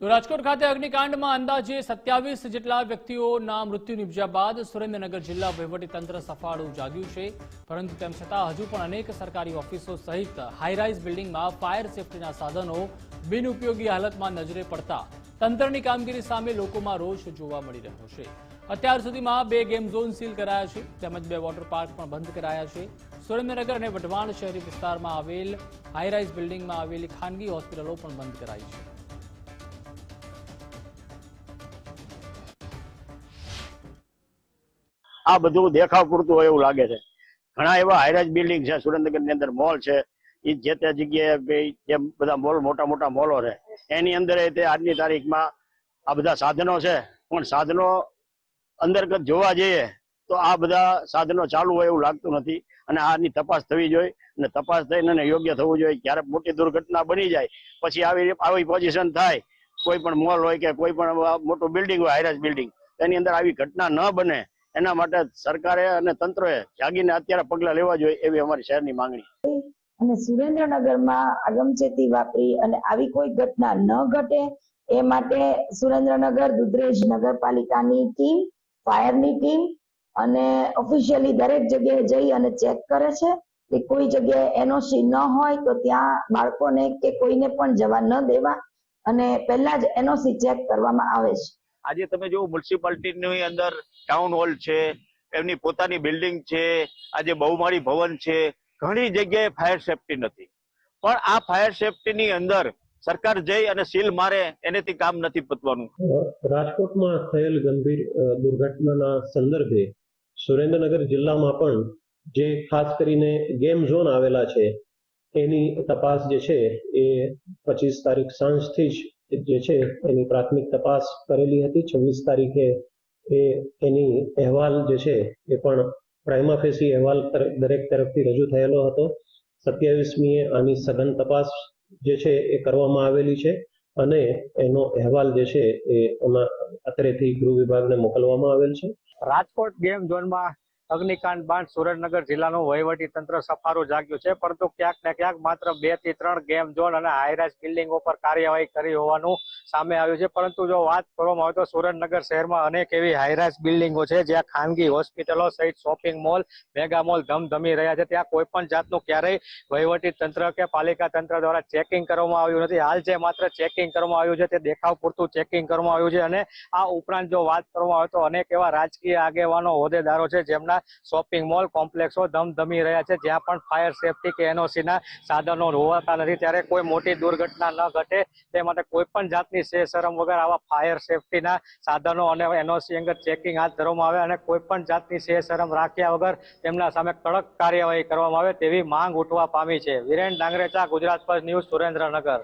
તો રાજકોટ ખાતે અગ્નિકાંડમાં અંદાજે સત્યાવીસ જેટલા વ્યક્તિઓના મૃત્યુ નિપજ્યા બાદ સુરેન્દ્રનગર જિલ્લા વહીવટીતંત્ર સફાળું જાગ્યું છે. પરંતુ તેમ છતાં હજુ પણ અનેક સરકારી ઓફિસો સહિત હાઈરાઇઝ બિલ્ડિંગમાં ફાયર સેફટીના સાધનો બિનઉપયોગી હાલતમાં નજરે પડતા તંત્રની કામગીરી સામે લોકોમાં રોષ જોવા મળી રહ્યો છે. અત્યાર સુધીમાં બે ગેમ ઝોન સીલ કરાયા છે. તેમજ બે વોટર પાર્ક પણ બંધ કરાયા છે. સુરેન્દ્રનગર અને વઢવાણ શહેરી વિસ્તારમાં આવેલ હાઈરાઇઝ બિલ્ડિંગમાં આવેલી ખાનગી હોસ્પિટલો પણ બંધ કરાઈ છે. આ બધું દેખાવ પૂરતું હોય એવું લાગે છે. ઘણા એવા હાઈરાઇઝ બિલ્ડિંગ છે, સુરેન્દ્રનગરની અંદર મોલ છે. એ જે તે જગ્યાએ જે બધા મોલ મોટા મોટા મોલો છે. એની અંદર તે આજની તારીખમાં આ બધા સાધનો છે. પણ સાધનો અંતર્ગત જોવા જઈએ તો આ બધા સાધનો ચાલુ હોય એવું લાગતું નથી અને આની તપાસ થવી જોઈએ અને તપાસ થઈને યોગ્ય થવું જોઈએ. ક્યારેક મોટી દુર્ઘટના બની જાય, પછી આવી આવી પોઝિશન થાય, કોઈ પણ મોલ હોય કે કોઈ પણ મોટું બિલ્ડિંગ હોય હાઈરાઇઝ બિલ્ડિંગ એની અંદર આવી ઘટના ન બને. એના માટે સરકારે અને તંત્રએ જાગીને અત્યારે પગલા લેવા જોઈએ એવી અમારી શહેરની માંગણી અને સુરેન્દ્રનગરમાં અગમચેતી વાપરી અને આવી કોઈ ઘટના ન ઘટે એ માટે સુરેન્દ્રનગર દુધરેજ નગરપાલિકાની ટીમ, ફાયરની ટીમ અને ઓફિશિયલી દરેક જગ્યાએ જઈ અને ચેક કરે છે કે કોઈ જગ્યાએ એનઓસી ન હોય તો ત્યાં બાળકોને કે કોઈને પણ જવા ન દેવા અને પહેલા જ એનઓસી ચેક કરવામાં આવે છે. આજે તમે જો મ્યુનિસિપાલિટીની અંદર ટાઉન હોલ છે, એમની પોતાની બિલ્ડિંગ છે, આજે બહુમાળી ભવન છે, ઘણી જગ્યાએ ફાયર સેફટી નથી. પણ આ ફાયર સેફટીની અંદર સરકાર જઈ અને સીલ મારે, એનેથી કામ નથી પતવાનું. રાજકોટમાં થયેલ ગંભીર દુર્ઘટનાના સંદર્ભે સુરેન્દ્રનગર જિલ્લામાં પણ જે ખાસ કરીને ગેમ ઝોન આવેલા છે, એની તપાસ જે છે, એ પચીસ તારીખ સાંજથી જ જે છે એની પ્રાથમિક તપાસ કરેલી હતી. છવ્વીસ તારીખે એ એની અહેવાલ જે છે એ પણ પ્રાઇમા ફેસી અહેવાલ દરેક તરફથી રજૂ થયેલો હતો. સત્યાવીસમીએ આની સઘન તપાસ જે છે એ કરવામાં આવેલી છે અને એનો અહેવાલ જે છે એ અત્રેથી ગૃહ વિભાગને મોકલવામાં આવેલ છે. રાજકોટ ગેમ ઝોનમાં અગ્નિકાંડ બાદ સુરેન્દ્રનગર જિલ્લાનું વહીવટી તંત્ર સફારું જાગ્યું છે, પરંતુ ક્યાંક ને ક્યાંક માત્ર બેથી ત્રણ ગેમ ઝોન અને હાઈરાઇઝ બિલ્ડિંગો પર કાર્યવાહી કરી હોવાનું સામે આવ્યું છે. પરંતુ જો વાત કરવામાં આવે તો સુરેન્દ્રનગર શહેરમાં અનેક એવી હાઈરાઇઝ બિલ્ડિંગો છે, જ્યાં ખાનગી હોસ્પિટલો સહિત શોપિંગ મોલ મેગા મોલ ધમધમી રહ્યા છે. ત્યાં કોઈ પણ જાતનું ક્યારેય વહીવટી તંત્ર કે પાલિકા તંત્ર દ્વારા ચેકિંગ કરવામાં આવ્યું નથી. હાલ જે માત્ર ચેકિંગ કરવામાં આવ્યું છે તે દેખાવ પૂરતું ચેકિંગ કરવામાં આવ્યું છે. અને આ ઉપરાંત જો વાત કરવામાં આવે તો અનેક એવા રાજકીય આગેવાનો હોદ્દેદારો છે, જેમના શોપિંગ મોલ કોમ્પ્લેક્સો ધમધમી રહ્યા છે. જ્યાં પણ ફાયર સેફટી કે એનઓસી ના સાધનો હોવાતા નથી. ત્યારે કોઈ મોટી દુર્ઘટના ન ઘટે. તે માટે કોઈ પણ જાતની શરમ વગર આવા ફાયર સેફટીના સાધનો અને એનઓસી અંગત ચેકિંગ હાથ ધરવામાં આવે અને કોઈ પણ જાતની શરમ રાખ્યા વગર તેમના સામે કડક કાર્યવાહી કરવામાં આવે તેવી માંગ ઉઠવા પામી છે. વિરેન ડાંગરેચા, ગુજરાત પર ન્યૂઝ સુરેન્દ્રનગર.